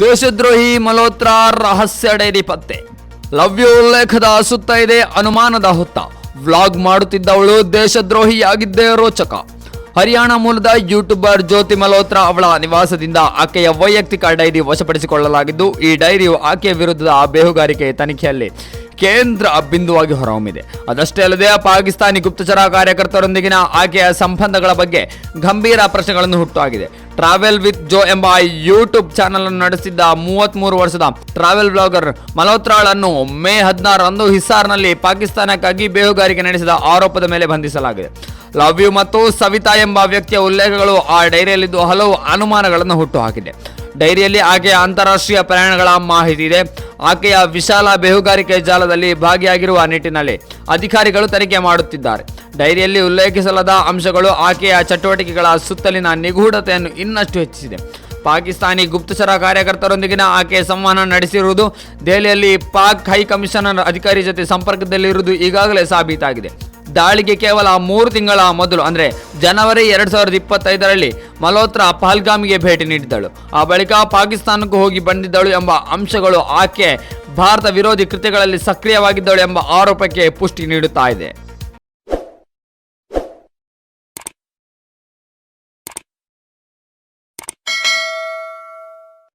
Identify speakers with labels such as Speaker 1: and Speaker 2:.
Speaker 1: ದೇಶದ್ರೋಹಿ ಮಲ್ಹೋತ್ರಾ ರಹಸ್ಯ ಡೈರಿ ಪತ್ತೆ. ಲವ್ಯ ಉಲ್ಲೇಖದ ಸುತ್ತ ಇದೆ ಅನುಮಾನದ ಹೊತ್ತ. ವ್ಲಾಗ್ ಮಾಡುತ್ತಿದ್ದವಳು ದೇಶದ್ರೋಹಿಯಾಗಿದ್ದೇ ರೋಚಕ. ಹರಿಯಾಣ ಮೂಲದ ಯೂಟ್ಯೂಬರ್ ಜ್ಯೋತಿ ಮಲ್ಹೋತ್ರಾ ಅವಳ ನಿವಾಸದಿಂದ ಆಕೆಯ ವೈಯಕ್ತಿಕ ಡೈರಿ ವಶಪಡಿಸಿಕೊಳ್ಳಲಾಗಿದ್ದು, ಈ ಡೈರಿಯು ಆಕೆಯ ವಿರುದ್ಧದ ಬೇಹುಗಾರಿಕೆ ತನಿಖೆಯಲ್ಲಿ ಕೇಂದ್ರ ಬಿಂದುವಾಗಿ ಹೊರಹೊಮ್ಮಿದೆ. ಅದಷ್ಟೇ ಅಲ್ಲದೆ ಪಾಕಿಸ್ತಾನಿ ಗುಪ್ತಚರ ಕಾರ್ಯಕರ್ತರೊಂದಿಗಿನ ಆಕೆಯ ಸಂಬಂಧಗಳ ಬಗ್ಗೆ ಗಂಭೀರ ಪ್ರಶ್ನೆಗಳನ್ನು ಹುಟ್ಟುಹಾಗಿದೆ ಟ್ರಾವೆಲ್ ವಿತ್ ಜೋ ಎಂಬ ಯೂಟ್ಯೂಬ್ ಚಾನೆಲ್ ಅನ್ನು ನಡೆಸಿದ್ದ ಮೂವತ್ಮೂರು ವರ್ಷದ ಟ್ರಾವೆಲ್ ಬ್ಲಾಗರ್ ಮಲ್ಹೋತ್ರಾಳನ್ನು ಮೇ ಹದಿನಾರರಂದು ಹಿಸಾರ್ನಲ್ಲಿ ಪಾಕಿಸ್ತಾನಕ್ಕಾಗಿ ಬೇಹುಗಾರಿಕೆ ನಡೆಸಿದ ಆರೋಪದ ಮೇಲೆ ಬಂಧಿಸಲಾಗಿದೆ. ಲವ್ ಯು ಮತ್ತು ಸವಿತಾ ಎಂಬ ವ್ಯಕ್ತಿಯ ಉಲ್ಲೇಖಗಳು ಆ ಡೈರಿಯಲ್ಲಿದ್ದು ಹಲವು ಅನುಮಾನಗಳನ್ನು ಹುಟ್ಟುಹಾಕಿದೆ. ಡೈರಿಯಲ್ಲಿ ಆಕೆಯ ಅಂತಾರಾಷ್ಟ್ರೀಯ ಪ್ರಯಾಣಗಳ ಮಾಹಿತಿ ಇದೆ. ಆಕೆಯ ವಿಶಾಲ ಬೇಹುಗಾರಿಕೆ ಜಾಲದಲ್ಲಿ ಭಾಗಿಯಾಗಿರುವ ನಿಟ್ಟಿನಲ್ಲಿ ಅಧಿಕಾರಿಗಳು ತನಿಖೆ ಮಾಡುತ್ತಿದ್ದಾರೆ. ಡೈರಿಯಲ್ಲಿ ಉಲ್ಲೇಖಿಸಲಾದ ಅಂಶಗಳು ಆಕೆಯ ಚಟುವಟಿಕೆಗಳ ಸುತ್ತಲಿನ ನಿಗೂಢತೆಯನ್ನು ಇನ್ನಷ್ಟು ಹೆಚ್ಚಿಸಿದೆ. ಪಾಕಿಸ್ತಾನಿ ಗುಪ್ತಚರ ಕಾರ್ಯಕರ್ತರೊಂದಿಗಿನ ಆಕೆ ಸಂವಹನ ನಡೆಸಿರುವುದು ದೆಹಲಿಯಲ್ಲಿ ಪಾಕ್ ಹೈ ಕಮಿಷನರ್ ಅಧಿಕಾರಿ ಜೊತೆ ಸಂಪರ್ಕದಲ್ಲಿರುವುದು ಈಗಾಗಲೇ ಸಾಬೀತಾಗಿದೆ. ದಾಳಿಗೆ ಕೇವಲ ಮೂರು ತಿಂಗಳ ಮೊದಲು, ಅಂದರೆ ಜನವರಿ ಎರಡು ಸಾವಿರದ ಇಪ್ಪತ್ತೈದರಲ್ಲಿ ಮಲ್ಹೋತ್ರಾ ಪಹಲ್ಗಾಮಿಗೆ ಭೇಟಿ ನೀಡಿದ್ದಳು. ಆ ಬಳಿಕ ಪಾಕಿಸ್ತಾನಕ್ಕೂ ಹೋಗಿ ಬಂದಿದ್ದಳು ಎಂಬ ಅಂಶಗಳು ಆಕೆ ಭಾರತ ವಿರೋಧಿ ಕೃತ್ಯಗಳಲ್ಲಿ ಸಕ್ರಿಯವಾಗಿದ್ದಳು ಎಂಬ ಆರೋಪಕ್ಕೆ ಪುಷ್ಟಿ ನೀಡುತ್ತಾ ಇದೆ.